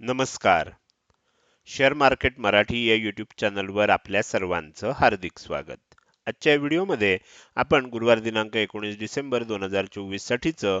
नमस्कार. Share market Marathi या YouTube चॅनलवर आपल्या सर्वांचं हार्दिक स्वागत. आजच्या व्हिडिओमध्ये आपण गुरुवार दिनांक एकोणीस डिसेंबर दोन हजार चोवीससाठीचं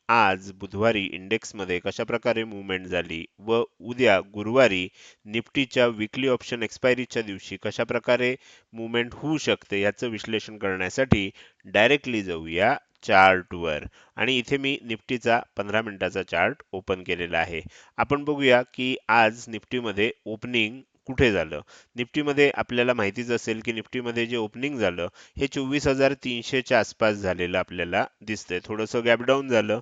आज बुधवारी इंडेक्समध्ये कशा प्रकारे मुवमेंट झाली व उद्या गुरुवारी निफ्टीच्या विकली ऑप्शन एक्सपायरीच्या दिवशी कशा प्रकारे मुवमेंट होऊ शकते याचं विश्लेषण करण्यासाठी डायरेक्टली जाऊया चार्टवर आणि इथे मी निफ्टीचा पंधरा मिनिटाचा चार्ट ओपन केलेला आहे. आपण बघूया की आज निफ्टीमध्ये ओपनिंग कुठे झालं? निफ्टीमध्ये आपल्याला माहितीच असेल की निफ्टीमध्ये जे ओपनिंग झालं हे चोवीस हजार तीनशेच्या आसपास झालेलं आपल्याला दिसतंय. थोडंसं गॅपडाऊन झालं.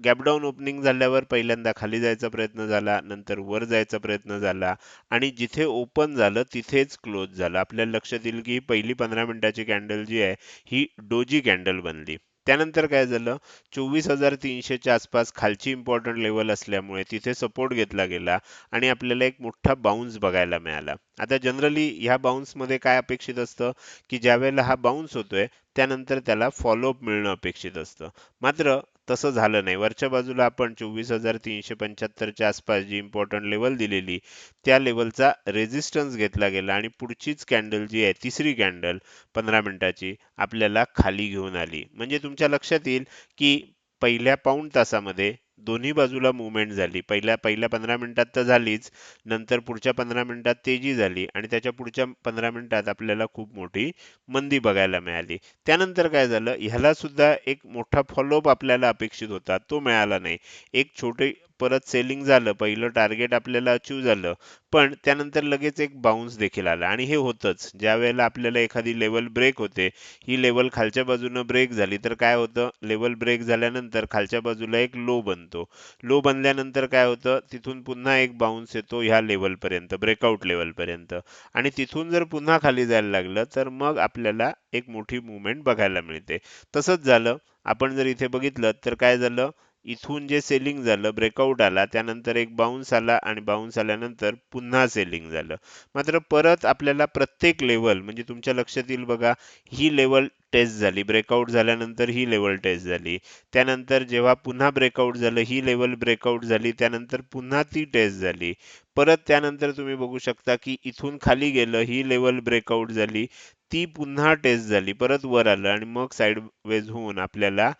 गॅपडाऊन ओपनिंग झाल्यावर पहिल्यांदा खाली जायचा प्रयत्न झाला नंतर वर जायचा प्रयत्न झाला आणि जिथे ओपन झालं तिथेच क्लोज झालं. आपल्याला लक्षात येईल की पहिली पंधरा मिनिटाची कॅन्डल जी आहे ही डोजी कॅन्डल बनली. त्यानंतर काय झालं? चोवीस हजार तीनशेच्या आसपास खालची इम्पॉर्टंट लेवल असल्यामुळे तिथे सपोर्ट घेतला गेला आणि आपल्याला एक मोठा बाउन्स बघायला मिळाला. आता जनरली ह्या मध्ये काय अपेक्षित असतं? की ज्या वेळेला हा बाउन्स होतोय त्यानंतर त्याला फॉलोअप मिळणं अपेक्षित असतं. मात्र तसं झालं नाही. वरच्या बाजूला आपण चोवीस हजार तीनशे पंच्याहत्तरच्या आसपास जी इम्पॉर्टंट लेवल दिलेली त्या लेवलचा रेझिस्टन्स घेतला गेला आणि पुढचीच कॅन्डल जी आहे तिसरी कॅन्डल पंधरा मिनिटाची आपल्याला खाली घेऊन आली. म्हणजे तुमच्या लक्षात येईल की पहिल्या पाऊण तासामध्ये दोन्ही बाजूला मुवमेंट झाली. पहिल्या पहिल्या पंधरा मिनिटात तर झालीच. नंतर पुढच्या पंधरा मिनिटात तेजी झाली आणि त्याच्या पुढच्या पंधरा मिनिटात आपल्याला खूप मोठी मंदी बघायला मिळाली. त्यानंतर काय झालं? ह्याला सुद्धा एक मोठा फॉलोअप आपल्याला अपेक्षित होता. तो मिळाला नाही. एक छोटे परत सेलिंग झालं पहिलं टार्गेट आपल्याला अचीव झालं पण त्यानंतर लगेच एक बाउन्स देखील आला. आणि हे होतंच. ज्या वेळेला आपल्याला एखादी लेवल ब्रेक होते ही लेवल खालच्या बाजूनं ब्रेक झाली तर काय होतं? लेवल ब्रेक झाल्यानंतर खालच्या बाजूला एक लो बनतो. लो बनल्यानंतर काय होतं? तिथून पुन्हा एक बाउन्स येतो ह्या लेवलपर्यंत ब्रेकआउट लेवलपर्यंत आणि तिथून जर पुन्हा खाली जायला लागलं तर मग आपल्याला एक मोठी मुवमेंट बघायला मिळते. तसंच झालं. आपण जर इथे बघितलं तर काय झालं? इथून जे सेलिंग झालं ब्रेकआउट आला त्यानंतर एक बाउन्स आला आणि बाउन्स आल्यानंतर पुन्हा सेलिंग झालं. मात्र परत आपल्याला प्रत्येक लेवल म्हणजे तुमच्या लक्षात येईल बघा ही लेवल टेस्ट झाली. ब्रेकआउट झाल्यानंतर ही लेवल टेस्ट झाली. त्यानंतर जेव्हा पुन्हा ब्रेकआउट झालं ही लेवल ब्रेकआउट झाली त्यानंतर पुन्हा ती टेस्ट झाली. परत त्यानंतर तुम्ही बघू शकता की इथून खाली गेलं ही लेवल ब्रेकआउट झाली. ती पुन्हा टेस्ट झाली परत वर आलं आणि मग साईड वेज होऊन आपल्याला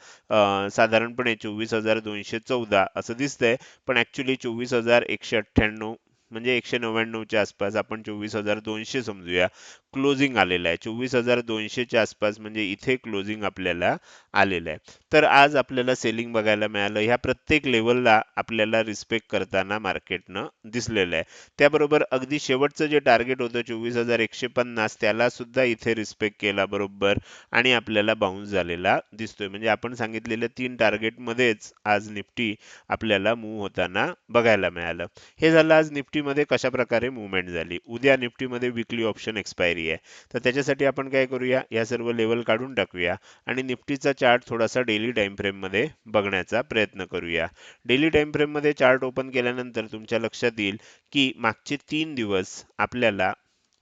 साधारणपणे चोवीस हजार दोनशे चौदा असं दिसतंय. पण ऍक्च्युली चोवीस हजार एकशे अठ्ठ्याण्णव म्हणजे एकशे नव्याण्णवच्या आसपास आपण चोवीस हजार दोनशे समजूया. क्लोजिंग आलेलं आहे. चोवीस हजार दोनशेच्या आसपास म्हणजे इथे क्लोजिंग आपल्याला आलेलं आहे. तर आज आपल्याला सेलिंग बघायला मिळालं. ह्या प्रत्येक लेवलला आपल्याला रिस्पेक्ट करताना मार्केटनं दिसलेलं आहे. त्याबरोबर अगदी शेवटचं जे टार्गेट होतं चोवीस हजार एकशे पन्नास त्याला सुद्धा इथे रिस्पेक्ट केला बरोबर आणि आपल्याला बाउन्स झालेला दिसतोय. म्हणजे आपण सांगितलेल्या तीन टार्गेटमध्येच आज निफ्टी आपल्याला मूव्ह होताना बघायला मिळालं. हे झालं आज निफ्टीमध्ये कशा प्रकारे मुवमेंट झाली. उद्या निफ्टीमध्ये विकली ऑप्शन एक्सपायरी आहे. तर त्याच्यासाठी आपण काय करूया? या सर्व लेवल काढून टाकूया. आणि निफ्टीचा चार्ट थोडासा डेली टाइम फ्रेममध्ये बघण्याचा प्रयत्न करूया. डेली टाइम फ्रेममध्ये चार्ट ओपन केल्यानंतर तुमच्या लक्षात येईल की मागचे तीन दिवस आपल्याला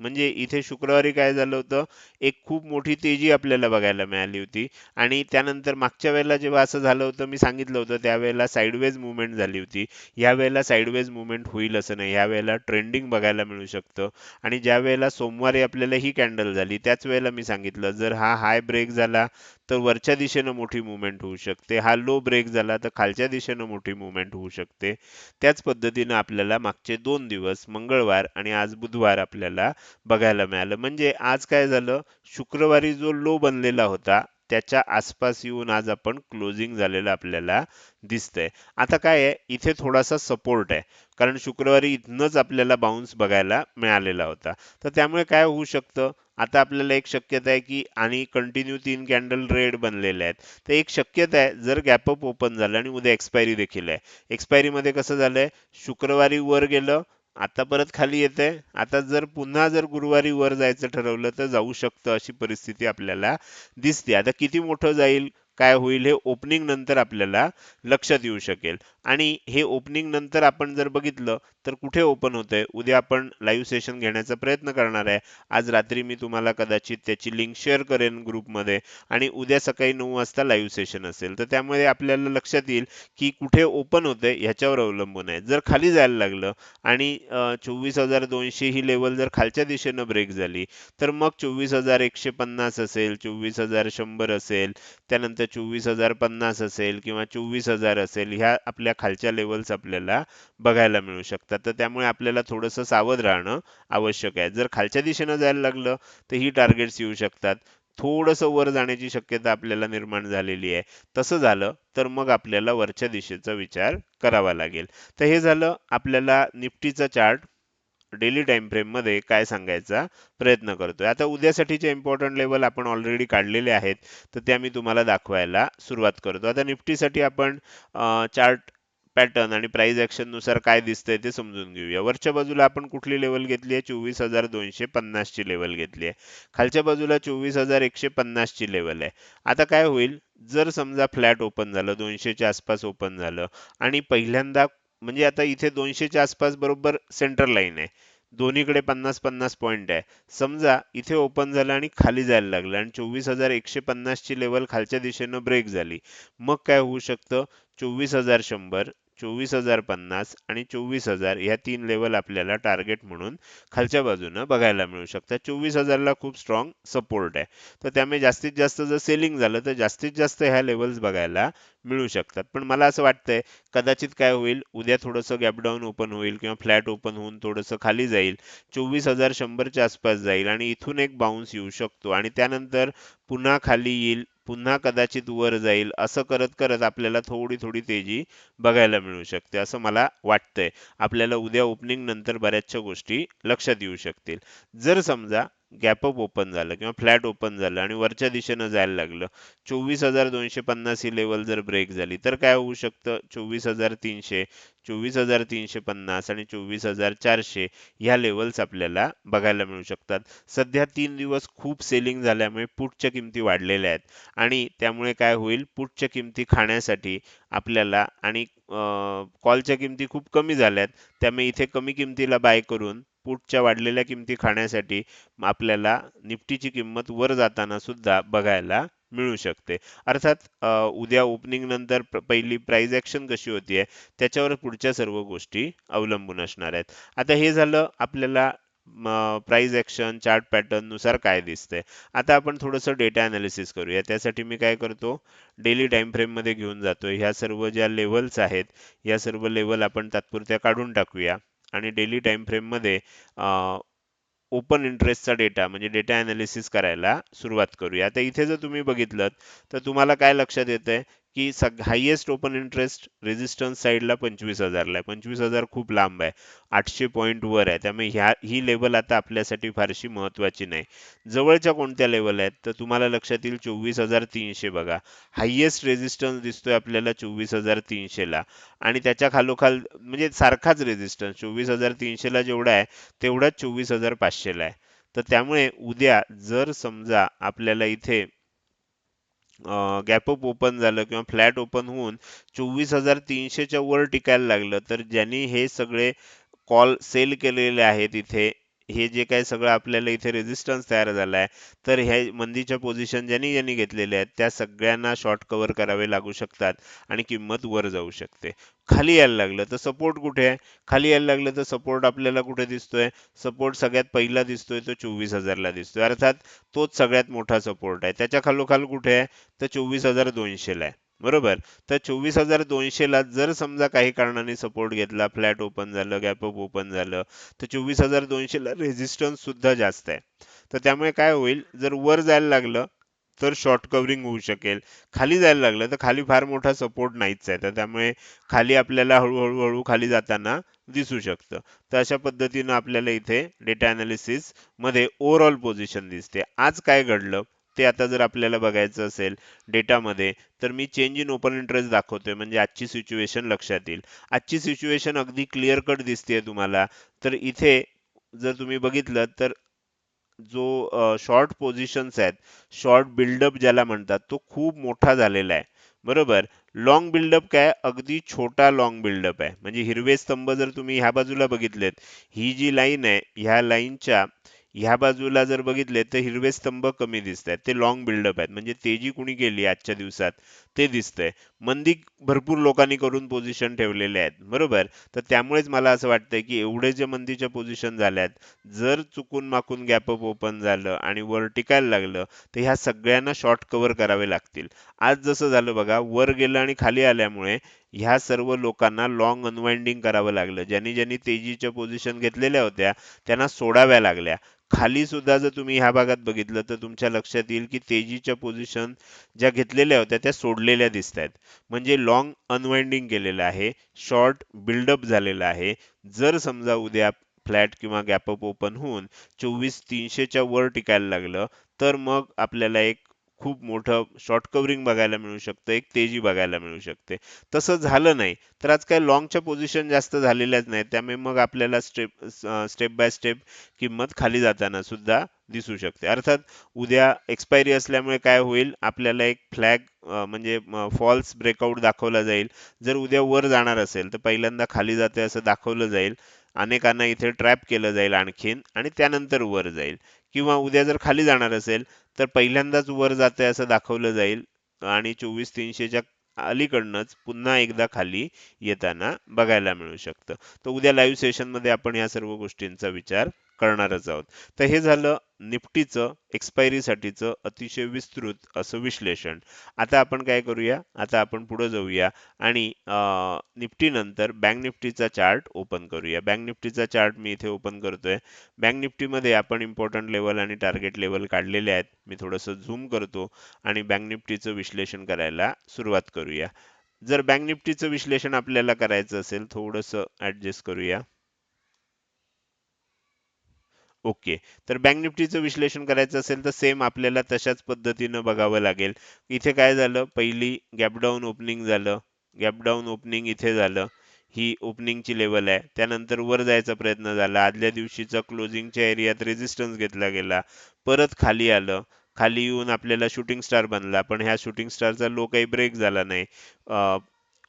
म्हणजे इथे शुक्रवारी काय झालं होतं? एक खूप मोठी तेजी आपल्याला बघायला मिळाली होती. आणि त्यानंतर मागच्या वेळेला जेव्हा असं झालं होतं मी सांगितलं होतं त्यावेळेला साईडवेज मुवमेंट झाली होती. ह्या वेळेला साईडवेज मुवमेंट होईल असं नाही. या वेळेला ट्रेंडिंग बघायला मिळू शकतं. आणि ज्या वेळेला सोमवारी आपल्याला ही कॅन्डल झाली त्याच वेळेला मी सांगितलं जर हा हाय ब्रेक झाला तर वरच्या दिशेनं मोठी मुवमेंट होऊ शकते. हा लो ब्रेक झाला तर खालच्या दिशेनं मोठी मुवमेंट होऊ शकते. त्याच पद्धतीनं आपल्याला मागचे दोन दिवस मंगळवार आणि आज बुधवार आपल्याला बघायला मिळालं. म्हणजे आज काय झालं? शुक्रवारी जो लो बनलेला होता त्याच्या आसपास येऊन आज आपण क्लोजिंग झालेलं आपल्याला दिसतंय. आता काय आहे? इथे थोडासा सपोर्ट आहे. कारण शुक्रवारी इथनंच आपल्याला बाउन्स बघायला मिळालेला होता. तर त्यामुळे काय होऊ शकतं? आता आपल्याला एक शक्यता आहे की आणि कंटिन्यू तीन कॅन्डल रेड बनलेले आहेत. तर एक शक्यता आहे जर गॅपअप ओपन झालं आणि उद्या एक्सपायरी देखील आहे. एक्सपायरी मध्ये कसं झालंय शुक्रवारी वर गेलं आता परत खाली येते आता जर पुन्हा जर गुरुवारी वर जायचं ठरवलं तर जाऊ शकतं अशी परिस्थिती आपल्याला दिसते. आता किती मोठं जाईल काय होईल हे ओपनिंग नंतर आपल्याला लक्षात येऊ शकेल. आणि हे ओपनिंग नंतर आपण जर बघितलं तर कुठे ओपन होतंय? उद्या आपण लाईव्ह सेशन घेण्याचा प्रयत्न करणार आहे. आज रात्री मी तुम्हाला कदाचित त्याची लिंक शेअर करेन ग्रुपमध्ये आणि उद्या सकाळी नऊ वाजता लाईव्ह सेशन असेल. तर त्यामुळे आपल्याला लक्षात येईल की कुठे ओपन होतंय ह्याच्यावर अवलंबून आहे. जर खाली जायला लागलं आणि चोवीस हजार दोनशे ही लेवल जर खालच्या दिशेनं ब्रेक झाली तर मग चोवीस हजार एकशे पन्नास असेल चोवीस हजार शंभर असेल त्यानंतर चोवीस हजार पन्नास असेल किंवा चोवीस हजार असेल ह्या आपल्या खालच्या लेवल्स आपल्याला बघायला मिळू शकतात. तर त्यामुळे आपल्याला थोडंसं सावध राहणं आवश्यक आहे. जर खालच्या दिशेनं जायला लागलं तर ही टार्गेट्स येऊ शकतात. थोडंसं वर जाण्याची शक्यता आपल्याला निर्माण झालेली आहे. तसं झालं तर मग आपल्याला वरच्या दिशेचा विचार करावा लागेल. तर हे झालं आपल्याला निफ्टीचा चार्ट डेली टाइम फ्रेममध्ये काय सांगायचा प्रयत्न करतोय. आता उद्यासाठीचे इम्पॉर्टंट लेवल आपण ऑलरेडी काढलेले आहेत. तर त्या मी तुम्हाला दाखवायला सुरुवात करतो. आता निफ्टीसाठी आपण चार्ट पॅटर्न आणि प्राइस ऍक्शननुसार काय दिसतंय ते समजून घेऊया. वरच्या बाजूला आपण कुठली लेवल घेतली आहे? चोवीस हजार दोनशे पन्नास ची लेवल घेतली आहे. खालच्या बाजूला चोवीस हजार एकशे पन्नास ची लेवल आहे. आता काय होईल? जर समजा फ्लॅट ओपन झालं दोनशेच्या आसपास ओपन झालं आणि पहिल्यांदा म्हणजे आता इथे दोनशेच्या आसपास बरोबर सेंटर लाईन आहे. दोन्हीकडे पन्नास पन्नास पॉईंट आहे. समजा इथे ओपन झालं आणि खाली जायला लागलं आणि चोवीस हजार एकशे पन्नासची लेवल खालच्या दिशेनं ब्रेक झाली. मग काय होऊ शकतं? चोवीस हजार शंभर चोवीस हजार पन्नास आणि चोवीस हजार ह्या तीन लेवल आपल्याला टार्गेट म्हणून खालच्या बाजूनं बघायला मिळू शकतात. चोवीस हजारला खूप स्ट्रॉंग सपोर्ट आहे. तर त्यामुळे जास्तीत जास्त जर सेलिंग झालं तर जास्तीत जास्त ह्या लेवल्स बघायला मिळू शकतात. पण मला असं वाटतंय कदाचित काय होईल उद्या थोडंसं गॅपडाऊन ओपन होईल किंवा फ्लॅट ओपन होऊन थोडंसं खाली जाईल. चोवीस हजार शंभरच्या आसपास जाईल आणि इथून एक बाउन्स येऊ शकतो. आणि त्यानंतर पुन्हा खाली येईल पुन्हा कदाचित वर जाईल. असं करत करत आपल्याला थोडी थोडी तेजी बघायला मिळू शकते असं मला वाटतंय. आपल्याला उद्या ओपनिंग नंतर बऱ्याचशा गोष्टी लक्षात येऊ शकतील. जर समजा गॅपअप ओपन झालं किंवा फ्लॅट ओपन झालं आणि वरच्या दिशेनं जायला लागलं. चोवीस हजार दोनशे पन्नास ही लेवल जर ब्रेक झाली तर काय होऊ शकतं? चोवीस हजार तीनशे चोवीस हजार तीनशे पन्नास आणि चोवीस हजार चारशे ह्या लेवल्स आपल्याला बघायला मिळू शकतात. सध्या तीन दिवस खूप सेलिंग झाल्यामुळे पुटच्या किमती वाढलेल्या आहेत आणि त्यामुळे काय होईल? पुटच्या किमती खाण्यासाठी आपल्याला आणि कॉलच्या किमती खूप कमी झाल्यात त्यामुळे इथे कमी किमतीला बाय करून पुटच्या वाढलेल्या किमती खाण्यासाठी आपल्याला निफ्टीची किंमत वर जाताना सुद्धा बघायला मिळू शकते. अर्थात उद्या ओपनिंग नंतर पहिली प्राइस ऍक्शन कशी होतीये त्याच्यावर पुढच्या सर्व गोष्टी अवलंबून असणार आहेत. आता हे झालं आपल्याला प्राइस ऍक्शन चार्ट पॅटर्ननुसार काय दिसतंय. आता आपण थोडंसं डेटा ॲनालिसिस करूया. त्यासाठी मी काय करतो डेली टाईम फ्रेममध्ये घेऊन जातो ह्या सर्व ज्या लेवल्स आहेत या सर्व लेवल आपण तात्पुरत्या काढून टाकूया. आणि डेली टाइम फ्रेममध्ये ओपन इंटरेस्टचा डेटा म्हणजे डेटा अनालिसिस करायला सुरुवात करूया. आता इथे जर तुम्ही बघितलं तर तुम्हाला काय लक्षात येतंय? की सग हायेस्ट ओपन इंटरेस्ट रेजिस्टन्स साईडला पंचवीस हजारला आहे. पंचवीस हजार खूप लांब आहे. आठशे पॉईंट वर आहे. त्यामुळे ह्या ही लेवल आता आपल्यासाठी फारशी महत्त्वाची नाही. जवळच्या कोणत्या लेवल आहेत? तर तुम्हाला लक्षात येईल चोवीस हजार तीनशे बघा. हायेस्ट रेजिस्टन्स दिसतोय आपल्याला चोवीस हजार तीनशेला. आणि त्याच्या खालोखाल म्हणजे सारखाच रेजिस्टन्स चोवीस हजार तीनशेला जेवढा आहे तेवढाच चोवीस हजार पाचशेला आहे. तर त्यामुळे उद्या जर समजा आपल्याला इथे गॅपअप ओपन झालं किंवा फ्लॅट ओपन होऊन चोवीस हजार तीनशेच्या वर टिकायला लागलं. तर ज्यांनी हे सगळे कॉल सेल केलेले आहेत इथे हे जे काय सगळं आपल्याला इथे रेजिस्टन्स तयार झालाय तर ह्या मंदीच्या पोझिशन ज्यांनी ज्यांनी घेतलेल्या आहेत त्या सगळ्यांना शॉर्ट कव्हर करावे लागू शकतात आणि किंमत वर जाऊ शकते. खाली यायला लागलं तर सपोर्ट कुठे आहे? खाली यायला लागलं तर सपोर्ट आपल्याला कुठे दिसतोय? सपोर्ट सगळ्यात पहिला दिसतोय तो चोवीस हजारला दिसतोय. अर्थात तोच सगळ्यात मोठा सपोर्ट आहे. त्याच्या खालोखाल कुठे आहे? तर चोवीस हजार दोनशेला आहे. बरोबर. तर चोवीस हजार दोनशेला जर समजा काही कारणाने सपोर्ट घेतला फ्लॅट ओपन झालं गॅपअप ओपन झालं तर चोवीस हजार दोनशेला रेझिस्टन्स सुद्धा जास्त आहे. तर त्यामुळे काय होईल? जर वर जायला लागलं तर शॉर्ट कव्हरिंग होऊ शकेल. खाली जायला लागलं तर खाली फार मोठा सपोर्ट नाहीच आहे. तर त्यामुळे खाली आपल्याला हळूहळू हळू खाली जाताना दिसू शकतं. तर अशा पद्धतीनं आपल्याला इथे डेटा अनालिसिसमध्ये ओव्हरऑल पोझिशन दिसते. आज काय घडलं? ते आता जर आपल्याला बघायचं असेल डेटामध्ये तर मी चेंज इन ओपन इंटरेस्ट दाखवतोय. म्हणजे आजची सिच्युएशन लक्षात येईल. आजची सिच्युएशन अगदी क्लिअर कट दिसते तुम्हाला. तर इथे जर तुम्ही बघितलं तर जो शॉर्ट पोझिशन्स आहेत शॉर्ट बिल्डअप ज्याला म्हणतात तो खूप मोठा झालेला आहे. बरोबर? लॉंग बिल्डअप काय? अगदी छोटा लॉंग बिल्डअप आहे. म्हणजे हिरवे स्तंभ जर तुम्ही ह्या बाजूला बघितलेत ही जी लाईन आहे ह्या लाईनच्या ह्या बाजूला जर बघितले तर हिरवे स्तंभ कमी दिसत आहेत ते लॉंग बिल्डअप आहेत. म्हणजे तेजी कुणी केली आजच्या दिवसात ते दिसतंय. मंदी भरपूर लोकांनी करून पोझिशन ठेवलेले आहेत. बरोबर? तर त्यामुळेच मला असं वाटतंय की एवढे जे मंदीच्या पोझिशन झाल्यात जर चुकून माकून गॅप अप ओपन झालं आणि वर टिकायला लागलं तर ह्या सगळ्यांना शॉर्ट कव्हर करावे लागतील. आज जसं झालं बघा वर गेलं आणि खाली आल्यामुळे ह्या सर्व लोकांना लॉंग अनवाइंडिंग करावं लागलं. ज्यांनी ज्यांनी तेजीच्या पोझिशन घेतलेल्या होत्या त्यांना सोडाव्या लागल्या. खाली सुद्धा जर तुम्ही ह्या भागात बघितलं तर तुमच्या लक्षात येईल की तेजीच्या पोझिशन ज्या घेतलेल्या होत्या त्या सोडलेल्या दिसत आहेत म्हणजे लॉंग अनवाइंडिंग केलेलं आहे शॉर्ट बिल्डअप झालेलं आहे. जर समजा उद्या फ्लॅट किंवा गॅपअप ओपन होऊन चोवीस तीनशेच्या वर टिकायला लागलं तर मग आपल्याला एक खूप मोठं शॉर्ट कव्हरिंग बघायला मिळू शकतं एक तेजी बघायला मिळू शकते. तसं झालं नाही. तर आज काय लॉंगच्या पोझिशन जास्त झालेल्याच नाहीत. त्यामुळे मग आपल्याला स्टेप स्टेप बाय स्टेप किंमत खाली जाताना सुद्धा दिसू शकते. अर्थात उद्या एक्सपायरी असल्यामुळे काय होईल? आपल्याला एक फ्लॅग म्हणजे फॉल्स ब्रेकआउट दाखवला जाईल. जर उद्या वर जाणार असेल तर पहिल्यांदा खाली जाते असं दाखवलं जाईल. अनेकांना इथे ट्रॅप केलं जाईल आणखीन आणि त्यानंतर वर जाईल. किंवा उद्या जर खाली जाणार असेल तर पहिल्यांदाच वर जाते असं दाखवलं जाईल. आणि चोवीस तीनशेच्या अलीकडनंच पुन्हा एकदा खाली येताना बघायला मिळू शकतं. तर उद्या लाईव्ह सेशनमध्ये आपण या सर्व गोष्टींचा विचार करणारच आहोत. तर हे झालं निफ्टीचं एक्सपायरीसाठीचं अतिशय विस्तृत असं विश्लेषण. आता आपण काय करूया? आता आपण पुढे जाऊया आणि निफ्टी नंतर बँक निफ्टीचा चार्ट ओपन करूया. बँक निफ्टीचा चार्ट मी इथे ओपन करतोय. बँक निफ्टीमध्ये आपण इम्पॉर्टंट लेवल आणि टार्गेट लेवल काढलेले आहेत. मी थोडंसं झूम करतो आणि बँक निफ्टीचं विश्लेषण करायला सुरुवात करूया. जर बँक निफ्टीचं विश्लेषण आपल्याला करायचं असेल थोडंसं ॲडजस्ट करूया. ओके. तर बँक निफ्टीचं विश्लेषण करायचं असेल तर सेम आपल्याला तशाच पद्धतीनं बघावं लागेल. इथे काय झालं? पहिली गॅपडाऊन ओपनिंग झालं. गॅपडाऊन ओपनिंग इथे झालं. ही ओपनिंगची लेवल आहे. त्यानंतर वर जायचा प्रयत्न झाला. आदल्या दिवशीचा क्लोजिंगच्या एरियात रेजिस्टन्स घेतला गेला. परत खाली आलं. खाली येऊन आपल्याला शूटिंग स्टार बनला. पण ह्या शूटिंग स्टारचा लो काही ब्रेक झाला नाही.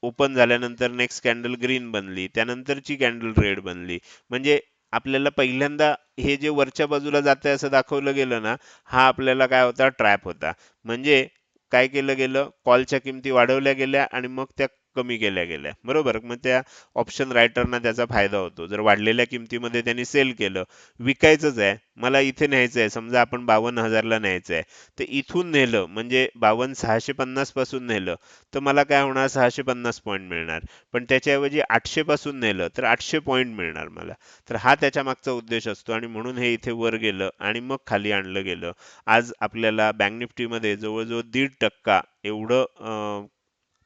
ओपन झाल्यानंतर नेक्स्ट कॅन्डल ग्रीन बनली. त्यानंतरची कॅन्डल रेड बनली. म्हणजे आपल्याला पहिल्यांदा हे जे वरच्या बाजूला जाते असं दाखवलं गेलं ना हा आपल्याला काय होता? ट्रॅप होता. म्हणजे काय केलं गेलं? कॉलच्या किमती वाढवल्या गेल्या आणि मग त्या कमी केल्या गेल्या. बरोबर? मग त्या ऑप्शन रायटरना त्याचा फायदा होतो. जर वाढलेल्या किमतीमध्ये त्यांनी सेल केलं विकायचंच आहे. मला इथे न्यायचं आहे समजा आपण बावन्न हजारला न्यायचं आहे तर इथून नेलं म्हणजे बावन्न सहाशे पन्नासपासून नेलं तर मला काय होणार? सहाशे पन्नास पॉईंट मिळणार. पण त्याच्याऐवजी आठशे पासून नेलं तर आठशे पॉईंट मिळणार मला. तर हा त्याच्या मागचा उद्देश असतो आणि म्हणून हे इथे वर गेलं आणि मग खाली आणलं गेलं. आज आपल्याला बँक निफ्टीमध्ये जवळजवळ दीड टक्का एवढं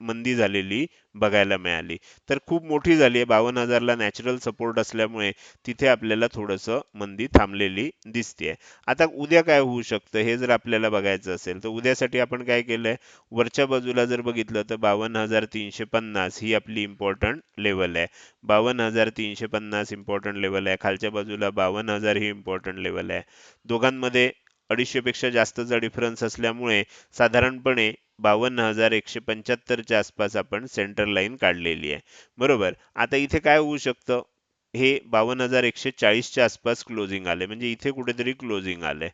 मंदी झालेली बघायला मिळाली. तर खूप मोठी झाली आहे. बावन्न हजारला नॅचरल सपोर्ट असल्यामुळे तिथे आपल्याला थोडंसं मंदी थांबलेली दिसते आता उद्या काय होऊ शकतं हे जर आपल्याला बघायचं असेल तर उद्यासाठी आपण काय केलंय? वरच्या बाजूला जर बघितलं तर बावन्न हजार तीनशे पन्नास ही आपली इम्पॉर्टंट लेवल आहे. बावन्न हजार तीनशे पन्नास इम्पॉर्टंट लेवल आहे. खालच्या बाजूला बावन्न हजार ही इम्पॉर्टंट लेवल आहे. दोघांमध्ये अडीचशेपेक्षा जास्तचा डिफरन्स असल्यामुळे साधारणपणे बावन्न हजार एकशे पंच्याहत्तरच्या आसपास आपण सेंटर लाईन काढलेली आहे. बरोबर? आता इथे काय होऊ शकतं? हे बावन्न हजार एकशे चाळीसच्या आसपास क्लोजिंग आले म्हणजे इथे कुठेतरी क्लोजिंग आलंय.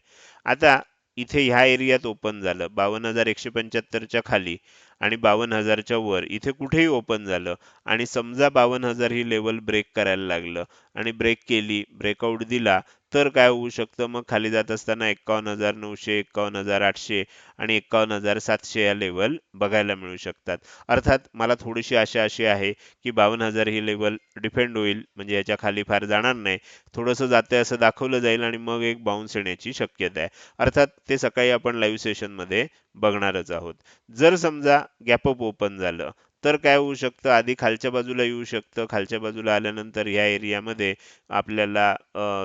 आता इथे ह्या एरियात ओपन झालं. बावन्न हजार एकशे पंच्याहत्तरच्या खाली आणि बावन्न हजारच्या वर. इथे कुठेही ओपन झालं. आणि समजा बावन्न हजार ही लेवल ब्रेक करायला लागलं आणि ब्रेक केली ब्रेकआउट दिला तर काय होऊ शकतं? मग खाली जात असताना एक्कावन्न हजार नऊशे एक्कावन्न हजार आठशे आणि एक्कावन्न हजार सातशे या लेवल बघायला मिळू शकतात. अर्थात मला थोडीशी आशा अशी आहे की बावन्न हजार ही लेवल डिफेंड होईल म्हणजे याच्या खाली फार जाणार नाही. थोडंसं जाते असं दाखवलं जाईल आणि मग एक बाउन्स येण्याची शक्यता आहे. अर्थात ते सकाळी आपण लाईव्ह सेशनमध्ये बघणारच आहोत. जर समजा गॅपअप ओपन झालं तर काय होऊ शकतं? आधी खालच्या बाजूला येऊ शकतं. खालच्या बाजूला आल्यानंतर ह्या एरियामध्ये आपल्याला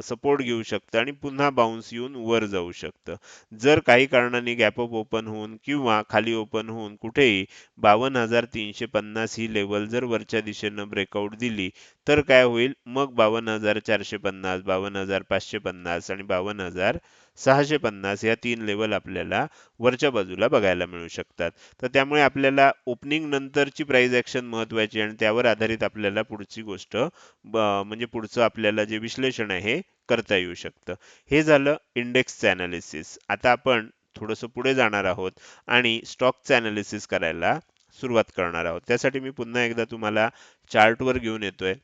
सपोर्ट घेऊ शकतं आणि पुन्हा बाउन्स येऊन वर जाऊ शकतं. जर काही कारणाने गॅप अप ओपन होऊन किंवा खाली ओपन होऊन कुठेही बावन्न हजार तीनशे पन्नास ही लेवल जर वरच्या दिशेनं ब्रेकआउट दिली तर काय होईल? मग बावन्न हजार चारशे पन्नास बावन्न हजार पाचशे पन्नास आणि बावन्न हजार सहाशे पन्नास या तीन लेवल आपल्याला वरच्या बाजूला बघायला मिळू शकतात. तर त्यामुळे आपल्याला ओपनिंग नंतरची प्राइस ऍक्शन महत्त्वाची आणि त्यावर आधारित आपल्याला पुढची गोष्ट म्हणजे पुढचं आपल्याला जे विश्लेषण आहे हे करता येऊ शकतं. हे झालं इंडेक्सचं अनालिसिस आता आपण थोडंसं पुढे जाणार आहोत आणि स्टॉकचं अनालिसिस करायला सुरुवात करणार आहोत. त्यासाठी मी पुन्हा एकदा तुम्हाला चार्टवर घेऊन येतोय.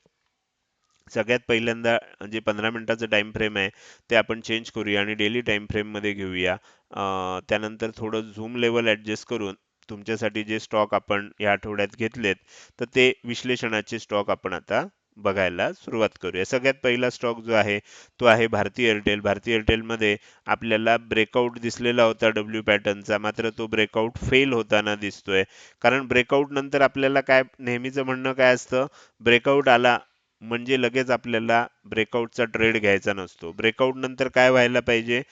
सगळ्यात पहिल्यांदा जे पंधरा मिनिटाचं टाइम फ्रेम आहे ते आपण चेंज करूया आणि डेली टाइम फ्रेममध्ये घेऊया. त्यानंतर थोडं झूम लेवल ॲडजस्ट करून तुमच्यासाठी जे स्टॉक आपण या आठवड्यात घेतलेत तर ते विश्लेषणाचे स्टॉक आपण आता बघायला सुरुवात करूया. सगळ्यात पहिला स्टॉक जो आहे तो आहे भारती एअरटेल भारती एअरटेलमध्ये आपल्याला ब्रेकआउट दिसलेला होता डब्ल्यू पॅटर्नचा मात्र तो ब्रेकआउट फेल होताना दिसतोय. कारण ब्रेकआउट नंतर आपल्याला काय नेहमीचं म्हणणं काय असतं? ब्रेकआउट आला म्हणजे लगेच आपल्याला ब्रेकआउटचा ट्रेड घ्यायचा नसतो. ब्रेकआउट नंतर काय व्हायला पाहिजे?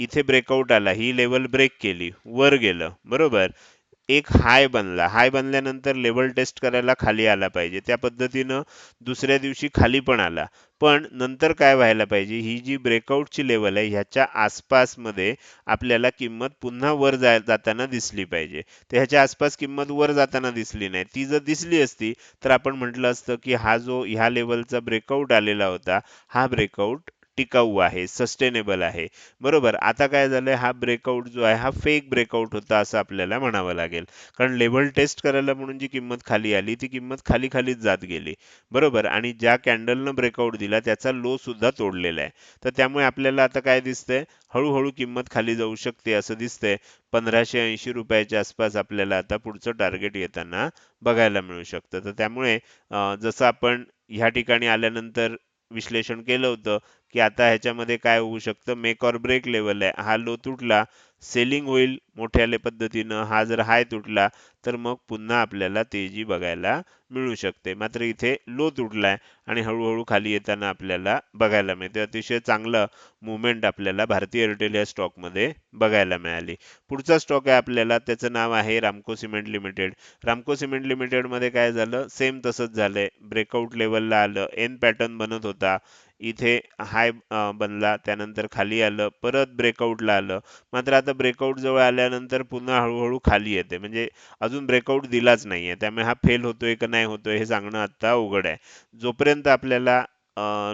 इथे ब्रेकआउट आला. ही लेवल ब्रेक केली. वर गेलं. बरोबर? एक हाय बनला. हाय बनल्यानंतर लेवल टेस्ट करायला खाली आला पाहिजे. त्या पद्धतीनं दुसऱ्या दिवशी खाली पण आला. पण नंतर काय व्हायला पाहिजे? ही जी ब्रेकआउटची लेवल आहे ह्याच्या आसपासमध्ये आपल्याला किंमत पुन्हा वर जाय जाताना दिसली पाहिजे. तर ह्याच्या आसपास किंमत वर जाताना दिसली नाही. ती जर दिसली असती तर आपण म्हटलं असतं की हा जो ह्या लेवलचा ब्रेकआउट आलेला होता हा ब्रेकआउट टिकाऊ आहे सस्टेनेबल आहे. बरोबर? आता काय झालंय? हा ब्रेकआउट जो आहे हा फेक ब्रेकआउट होता असं आपल्याला म्हणावं लागेल. कारण लेवल टेस्ट करायला म्हणून जी किंमत खाली आली ती किंमत खाली खालीच जात गेली. बरोबर? आणि ज्या कॅन्डलनं ब्रेकआउट दिला त्याचा लो सुद्धा तोडलेला आहे. तर त्यामुळे आपल्याला आता काय दिसतंय? हळूहळू किंमत खाली जाऊ शकते असं दिसतंय. पंधराशे ऐंशी रुपयाच्या आसपास आपल्याला आता पुढचं टार्गेट येताना बघायला मिळू शकतं. तर त्यामुळे जसं आपण ह्या ठिकाणी आल्यानंतर विश्लेषण केलं होतं की आता ह्याच्यामध्ये काय होऊ शकतं? मेक ऑर ब्रेक लेवल आहे. हा लो तुटला सेलिंग होईल मोठ्याले पद्धतीनं. हा जर हाय तुटला तर मग पुन्हा आपल्याला तेजी बघायला मिळू शकते. मात्र इथे लो तुटलाय आणि हळूहळू खाली येताना आपल्याला बघायला मिळते. अतिशय चांगलं मुवमेंट आपल्याला भारतीय एअरटेल या स्टॉकमध्ये बघायला मिळाली. पुढचा स्टॉक आहे आपल्याला त्याचं नाव आहे Ramco cement limited Ramco cement लिमिटेडमध्ये काय झालं? सेम तसंच झालंय. ब्रेकआउट लेवलला आलं. एन पॅटर्न बनत होता. इथे हाय बनला. त्यानंतर खाली आलं परत ब्रेकआउटला आलं. मात्र आता ब्रेकआउट जवळ आल्यानंतर पुन्हा हळूहळू खाली येते. म्हणजे अजून ब्रेकआउट दिलाच नाहीये. त्यामुळे हा फेल होतोय का नाही होतोय हे सांगणं आता अवघड आहे. जोपर्यंत आपल्याला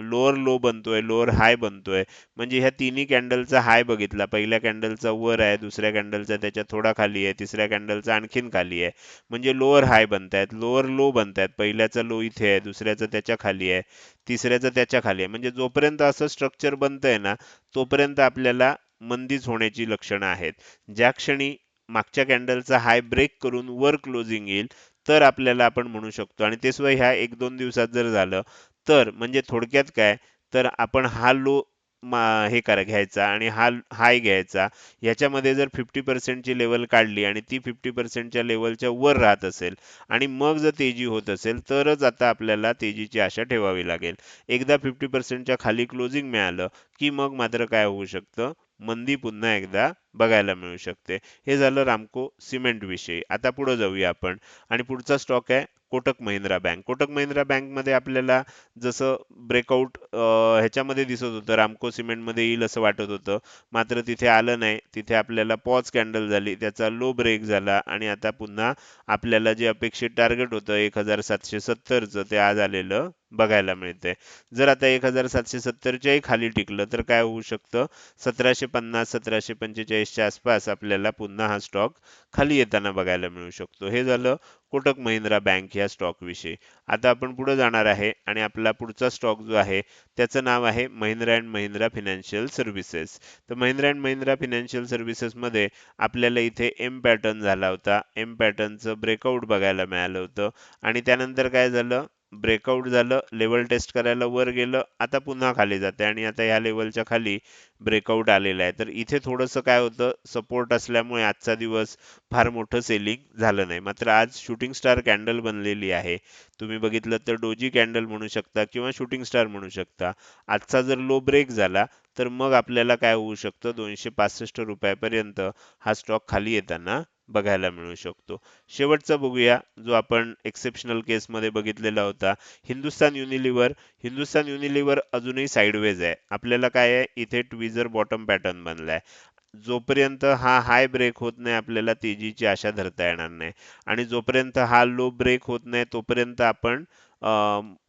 लोअर लो बनतोय लोअर हाय बनतोय म्हणजे ह्या तिन्ही कॅन्डलचा हाय बघितला. पहिल्या कॅन्डलचा वर आहे दुसऱ्या कॅन्डलचा त्याच्या थोडा खाली आहे तिसऱ्या कॅन्डलचा आणखीन खाली आहे. म्हणजे लोअर हाय बनतायत लोअर लो बनतायत. पहिल्याचा लो इथे आहे दुसऱ्याचा त्याच्याखाली आहे. तिसऱ्याचं त्याच्याखाली आहे. म्हणजे जोपर्यंत असं स्ट्रक्चर बनतंय ना तोपर्यंत आपल्याला मंदीच होण्याची लक्षणं आहेत. ज्या क्षणी मागच्या कॅन्डलचा हाय ब्रेक करून वर क्लोजिंग येईल तर आपल्याला आपण म्हणू शकतो. आणि ते सुद्धा ह्या एक दोन दिवसात जर झालं तर म्हणजे थोडक्यात काय? तर आपण हा लो हे करा घ्यायचा आणि हा हाय घ्यायचा. ह्याच्यामध्ये जर फिफ्टी पर्सेंटची लेवल काढली आणि ती फिफ्टी पर्सेंटच्या लेवलच्या वर राहत असेल आणि मग जर तेजी होत असेल तरच आता आपल्याला तेजीची आशा ठेवावी लागेल. एकदा फिफ्टी पर्सेंटच्या खाली क्लोजिंग मिळालं की मग मात्र काय होऊ शकतं? मंदी पुन्हा एकदा बघायला मिळू शकते. हे झालं रामको सिमेंट विषयी. आता पुढे जाऊया आपण. आणि पुढचा स्टॉक आहे कोटक महिंद्रा बँक. कोटक महिंद्रा बँकमध्ये आपल्याला जसं ब्रेकआउट ह्याच्यामध्ये दिसत होतं. रामको सिमेंटमध्ये येईल असं वाटत होतं. मात्र तिथे आलं नाही. तिथे आपल्याला पॉज कॅन्डल झाली. त्याचा लो ब्रेक झाला. आणि आता पुन्हा आपल्याला जे अपेक्षित टार्गेट होतं एक हजार सातशे सत्तरचं ते आज आलेलं बघायला मिळते जर आता एक हजार सातशे सत्तरच्याही खाली टिकलं तर काय होऊ शकतं? सतराशे पन्नास सतराशे पंचेचाळीस पंचेचाळीसच्या आसपास आपल्याला पुन्हा हा स्टॉक खाली येताना बघायला मिळू शकतो. हे झालं कोटक महिंद्रा बँक या स्टॉक विषयी. आता आपण पुढे जाणार आहे आणि आपला पुढचा स्टॉक जो आहे त्याचं नाव आहे Mahindra and Mahindra financial services तर Mahindra and Mahindra financial services मध्ये आपल्याला इथे एम पॅटर्न झाला होता. एम पॅटर्नचं ब्रेकआउट बघायला मिळालं होतं. आणि त्यानंतर काय झालं? ब्रेकआउट झालं लेवल टेस्ट करायला वर गेलं आता पुन्हा खाली जाते आणि आता ह्या लेवलच्या खाली ब्रेकआउट आलेलं आहे. तर इथे थोडंसं काय होतं सपोर्ट असल्यामुळे आजचा दिवस फार मोठं सेलिंग झालं नाही. मात्र आज शूटिंग स्टार कॅन्डल बनलेली आहे. तुम्ही बघितलं तर डोजी कॅन्डल म्हणू शकता किंवा शूटिंग स्टार म्हणू शकता. आजचा जर लो ब्रेक झाला तर मग आपल्याला काय होऊ शकतं? दोनशे पासष्ट रुपयापर्यंत हा स्टॉक खाली येताना बघायला मिळू शकतो. शेवटचा बघूया जो आपण एक्सेप्शनल केसमध्ये बघितलेला होता. हिंदुस्तान युनिलिव्हर हिंदुस्तान युनिलिव्हर अजूनही साईडवेज आहे. आपल्याला काय आहे? इथे ट्विझर बॉटम पॅटर्न बनलाय. जोपर्यंत हा हाय ब्रेक होत नाही आपल्याला तेजीची आशा धरता येणार नाही. आणि जोपर्यंत हा लो ब्रेक होत नाही तोपर्यंत आपण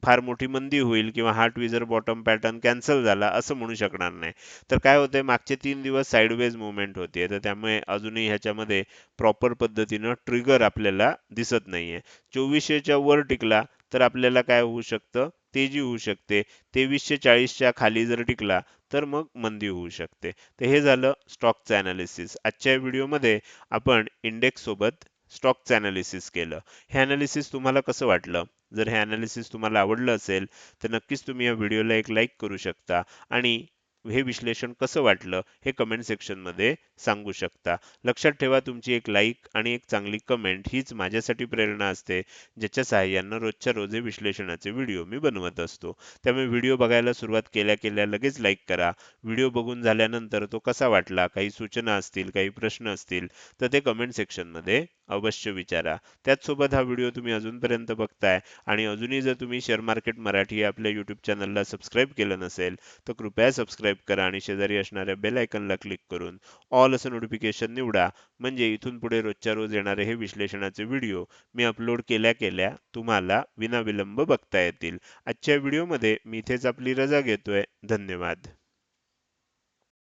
फार मोठी मंदी होईल किंवा हा ट्विझर बॉटम पॅटर्न कॅन्सल झाला असं म्हणू शकणार नाही. तर काय होतंय मागचे तीन दिवस साईडवेज मुवमेंट होते तर त्यामुळे अजूनही ह्याच्यामध्ये प्रॉपर पद्धतीनं ट्रिगर आपल्याला दिसत नाहीये. चोवीसशेच्या वर टिकला तर आपल्याला काय होऊ शकतं? तेजी होऊ शकते. तेवीसशे चाळीसच्या खाली जर टिकला तर मग मंदी होऊ शकते. तर हे झालं स्टॉकचं ॲनालिसिस आजच्या व्हिडिओमध्ये आपण इंडेक्स सोबत स्टॉकचं ॲनालिसिस केलं. हे ॲनालिसिस तुम्हाला कसं वाटलं? जर हे ॲनालिसिस तुम्हाला आवडलं असेल तर नक्कीच तुम्ही या व्हिडिओला एक लाईक करू शकता. आणि हे विश्लेषण कसं वाटलं हे कमेंट सेक्शनमध्ये सांगू शकता. लक्षात ठेवा तुमची एक लाईक आणि एक चांगली कमेंट हीच माझ्यासाठी प्रेरणा असते ज्याच्या सहाय्यानं रोजच्या रोज विश्लेषणाचे व्हिडिओ मी बनवत असतो. त्यामुळे व्हिडिओ बघायला सुरुवात केल्या केल्या लगेच लाईक करा. व्हिडिओ बघून झाल्यानंतर तो कसा वाटला काही सूचना असतील काही प्रश्न असतील तर ते कमेंट सेक्शनमध्ये अवश्य विचारा. त्याचसोबत हा व्हिडिओ तुम्ही अजूनपर्यंत बघताय आणि अजूनही जर तुम्ही शेअर मार्केट मराठी या आपल्या यूट्यूब चॅनलला सबस्क्राईब केलं नसेल तर कृपया सबस्क्राईब करा आणि शेजारी असणाऱ्या बेल आयकनला क्लिक करून ऑल असं नोटिफिकेशन निवडा. म्हणजे इथून पुढे रोजच्या रोज येणारे हे विश्लेषणाचे व्हिडिओ मी अपलोड केल्या केल्या तुम्हाला विनाविलंब बघता येतील. आजच्या व्हिडिओमध्ये मी इथेच आपली रजा घेतोय. धन्यवाद.